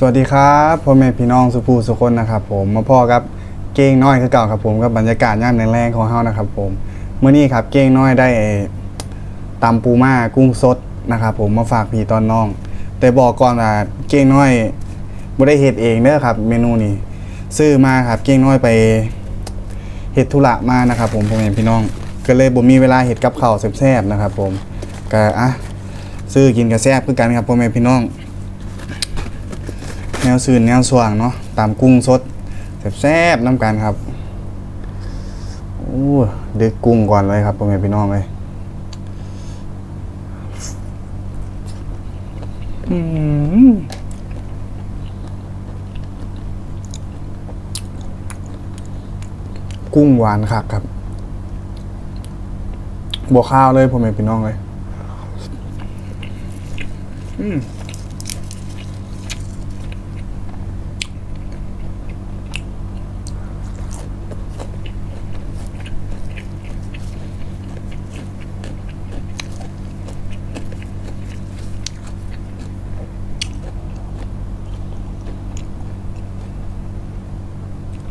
สวัสดีครับพ่อแม่พี่น้องสุภูสุคนนะครับผมมาพ่อครับเก้งน้อยคือเก่าครับผมกับบรรยากาศย่านแรงๆของเฮานะครับผมเมื่อนี้ครับเก้งน้อยได้ตำปูม่ากุ้งสดนะครับผมมาฝากพี่ตอนน้อง แต่บอกก่อนว่าเก้งน้อยบ่ได้เฮ็ดเองเด้อครับ เมนูนี้ซื้อมาครับเก้งน้อยไปเฮ็ดธุระมานะครับผมพ่อแม่พี่น้อง ก็เลยบ่มีเวลาเฮ็ดกับข้าวแซ่บๆนะครับผมก็อะซื้อกินก็แซ่บคือกันครับพ่อแม่พี่น้อง นวซื่นแนวสว่างเนาะตามกุ้งสดแซ่บๆน้ำกันครับโอ้ดึกกุ้งก่อนเลยครับพ่อแม่พี่น้องเลยอืมกุ้งหวานคักครับบวข้าวเลยพ่อแม่พี่น้องเลย อืม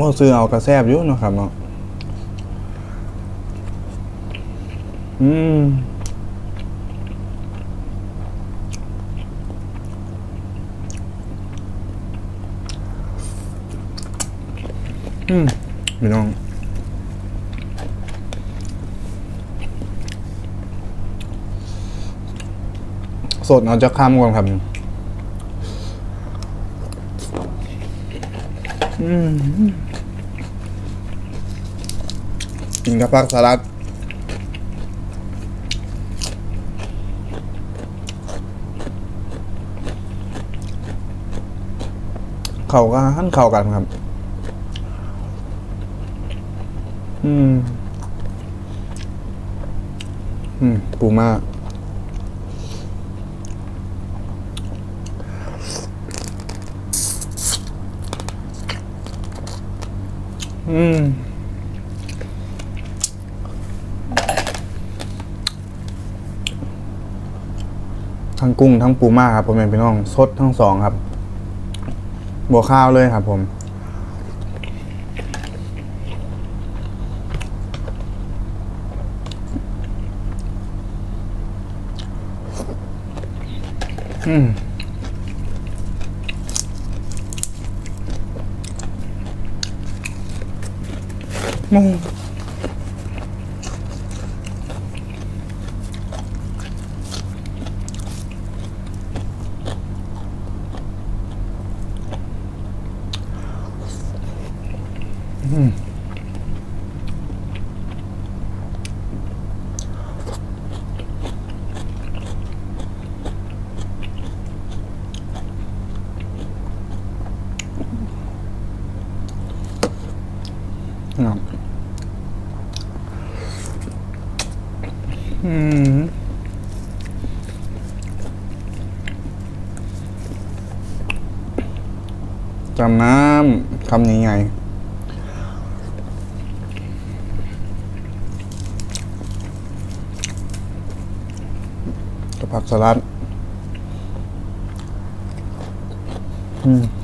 ว่าซื้อเอากระแซบอยู่นะครับเนาะอืมอืมพี่น้องสดเอาจะข้ามก่อนครับ อืม กินกับผักสลัดเข่าก็หั่นเข่ากันครับ อืม อืม ปูมา อืม ทั้งกุ้งทั้งปูม่าครับผมเป็นพี่น้องสดทั้งสองครับบวข้าวเลยครับ ผมอืมมงอืมครับ อืมจำน้ำคำนี้ไง กับผักสลัด อืม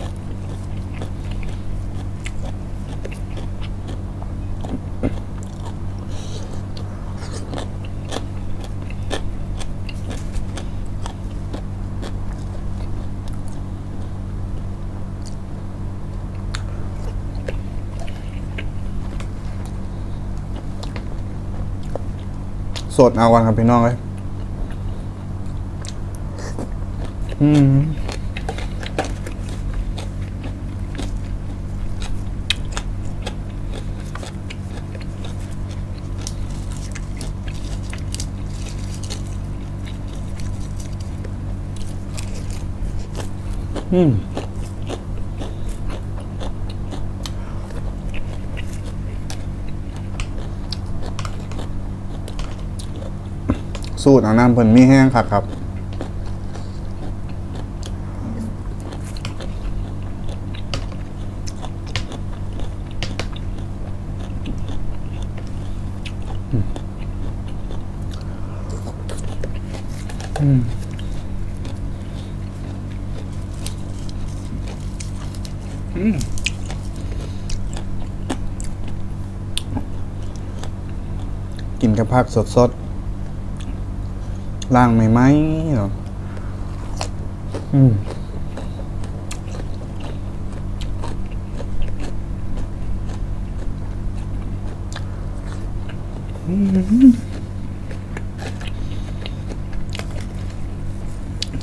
สดเอาวันครับพี่น้องเลยอืมอืม สูตรอาน้ำเพิ่นมีแห้งคักครับกินกับผักสดๆ ล่างใหม่ๆเนาะอืม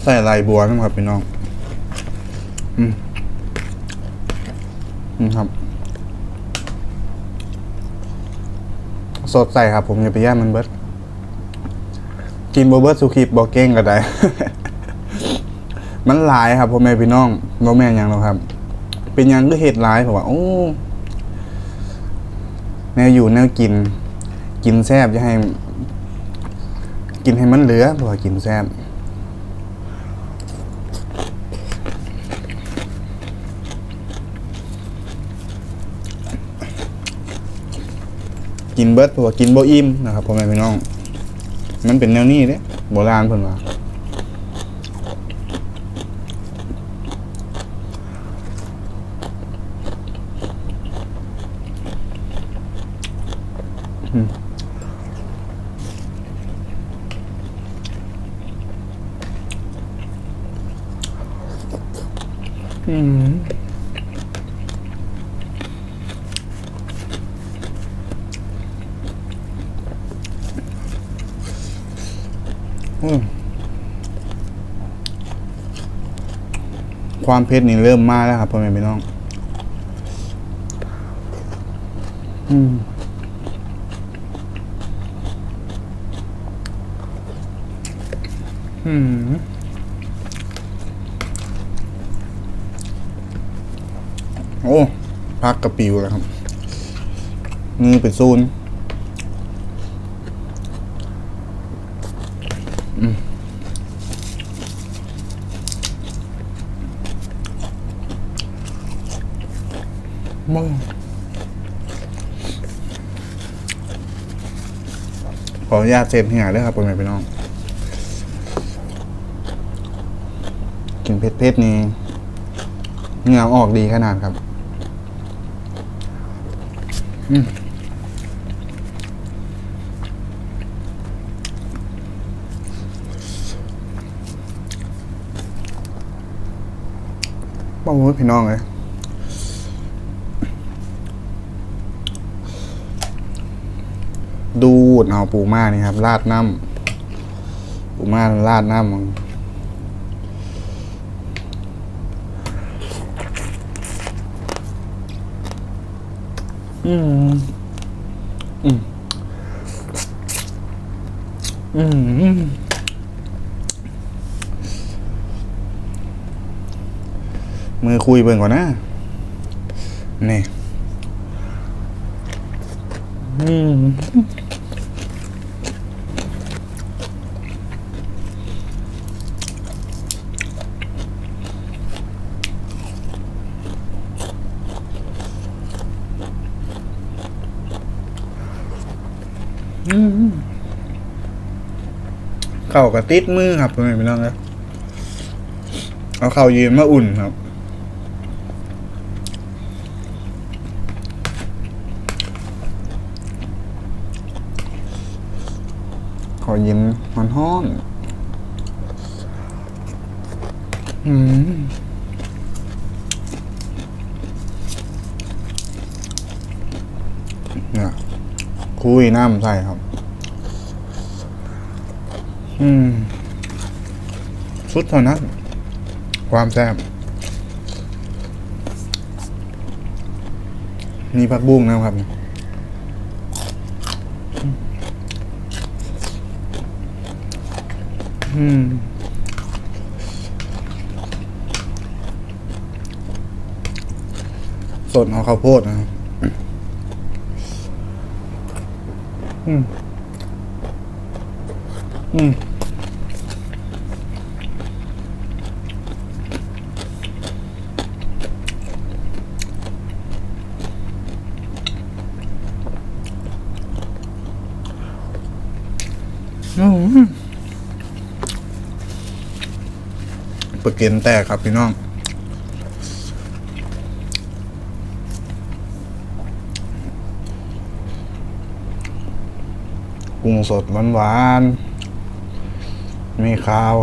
ใส่ลายบัวนะครับพี่น้อง อืมอืมครับ สดใส่ครับ ผมอย่าไปย่านมันเบิด กินโบเบิร์ตสุขีบอกเก้งก็ได้ มันหลายครับพ่อแม่พี่น้องโนแม่ยังหรอครับ เป็นยังก็เหตุร้ายผมว่า โอ้แนวอยู่แนวกิน กินแซบจะให้ กินให้มันเหลือเพราะว่ากินแซบกินเบิดเพราะว่ากินโบอิ่มนะครับพ่อแม่พี่น้อง มันเป็นแนวนี้เด้โบราณเพิ่นว่าอืม ความเผ็ดนี่เริ่มมาแล้วครับพ่อแม่พี่น้อง อืมอืมโอ้พักกระปิวแล้วครับ นี่เป็นซูนอืม มองขออนุญาตเซ็นเหงาด้วยครับพ่อแม่พี่น้อง กินเผ็ดๆนี่เหงาออกดีขนาดครับ อืมบ้าโว้พี่น้องเลย ดเอาปูม่านี่ครับ ราดน้ำปูม่าราดน้ำอืม อืม อืมมือคุยเบิ่งก่อนนะ นี่ อืม เข่ากับติดมือครับพ่อแม่พี่น้องครับเอาเข่ายืนมาอุ่นครับขอยิ้มมันห้อนอืมเนี่ยคุยน้ำใส่ครับ อืมสุดเท่านั้นความแซ่บมีผักบุ้งนะครับอืมสดเอาข้าวโพดนะอืม อืม ปลาเกนแตกครับพี่น้อง กุ้งสดหวานหวานมีข้าว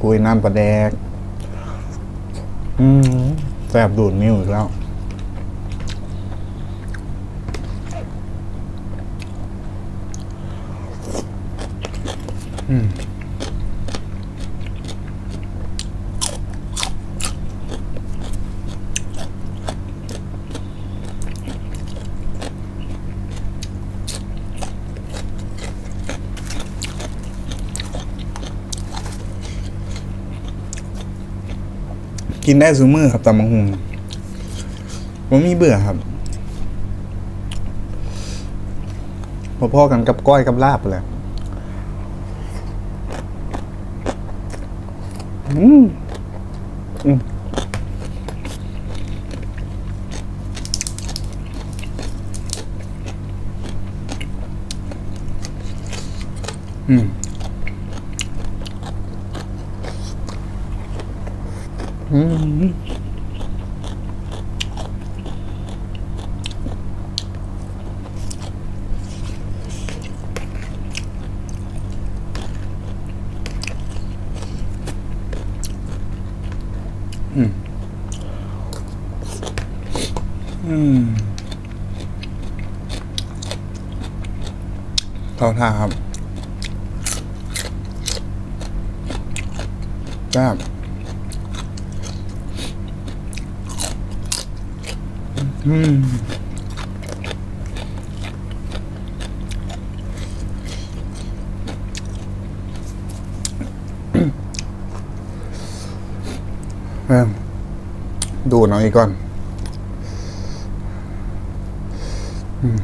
คุยน้ำปลาแดก อืมแสบดูดนิ้วอีกแล้ว กินได้ซูมือครับตำมังหุงผมมีเบื่อครับพอๆกันกับก้อยกับลาบเลย อืมอืมอืม อืมอืมอืมเข้า ทาครับแซ่บอืมเอิ่ดูน่อยก่อน อืม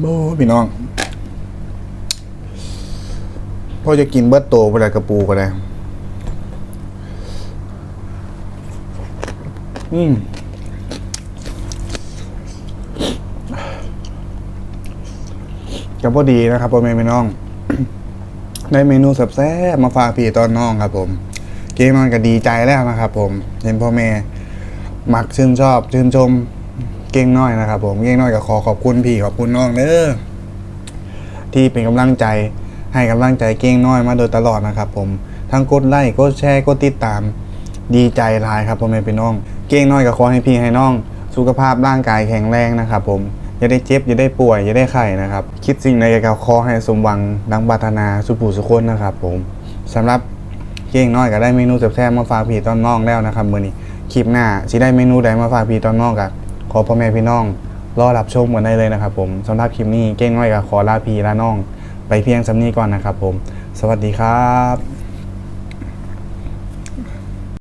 โบ้พี่น้องพ่อจะกินเบิร์ตโตไปเลยกระปูก็ได้อืมกับพอดีนะครับพ่อแม่พี่น้อง ได้เมนูแซ่บๆมาฝากพี่ตอนน้องครับ ผม เกมนอนก็ดีใจแล้วนะครับ ผม เห็นพ่อแม่มักชื่นชอบ ชื่นชม เก่งน้อยนะครับผมเก่งน้อยก็ขอขอบคุณพี่ขอบคุณน้องเด้อที่เป็นกำลังใจให้กำลังใจเก้งน้อยมาโดยตลอดนะครับผมทั้งกดไลค์กดแชร์กดติดตาม ดีใจลายครับพ่อแม่พี่น้อง เก้งน้อยก็ขอให้พี่ให้น้อง สุขภาพร่างกายแข็งแรงนะครับผมอย่าได้เจ็บอย่าได้ป่วยอย่าได้ไข้นะครับ คิดสิ่งใดก็ขอให้สมหวังดังปรารถนาสุภูสุคนนะครับ ผมสำหรับเก้งน้อยก็ได้เมนูแซ่บๆมาฝากพี่ตอนน้องแล้วนะครับมื้อนี้คลิปหน้าสิได้เมนูใดมาฝากพี่ตอนน้องกัน ขอพ่อแม่พี่น้อง รอรับชมกันได้เลยนะครับผมสำหรับคลิปนี้เก้งน้อยกับขอลาพีลาน้อง ไปเพียงสำนี้ก่อนนะครับผม สวัสดีครับ